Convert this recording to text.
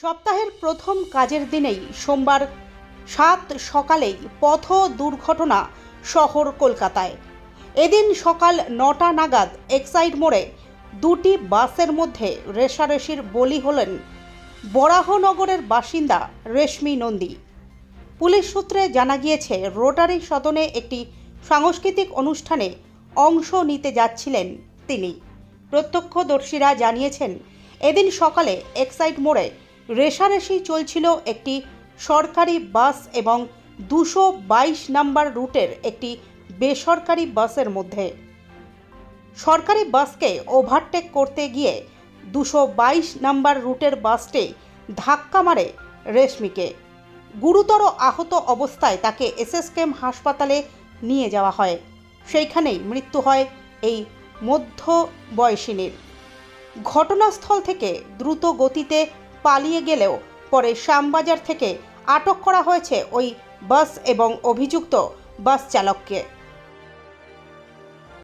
সপ্তাহের প্রথম কাজের দিনেই সোমবার সাত সকালেই পথ দুর্ঘটনা শহর কলকাতায়। এদিন সকাল নটা নাগাদ এক্সাইড মোড়ে দুটি বাসের মধ্যে রেশারেশির বলি হলেন বরাহনগরের বাসিন্দা রেশমি নন্দী। পুলিশ সূত্রে জানা গিয়েছে, রোটারি সদনে একটি সাংস্কৃতিক অনুষ্ঠানে অংশ নিতে যাচ্ছিলেন তিনি। প্রত্যক্ষদর্শীরা জানিয়েছেন, এদিন সকালে এক্সাইড মোড়ে রেশারেশি চলছিল একটি সরকারি বাস এবং দুশো বাইশ নাম্বার রুটের একটি বেসরকারি বাসের মধ্যে। সরকারি বাসকে ওভারটেক করতে গিয়ে দুশো বাইশ নাম্বার রুটের বাসটি ধাক্কা মারে রেশমিকে। গুরুতর আহত অবস্থায় তাকে এসএসকেএম হাসপাতালে নিয়ে যাওয়া হয়। সেইখানেই মৃত্যু হয় এই মধ্য বয়সিনীর ঘটনাস্থল থেকে দ্রুত গতিতে পালিয়ে গেলেও পরে শ্যামবাজার থেকে আটক করা হয়েছে ওই বাস এবং অভিযুক্ত বাস চালককে।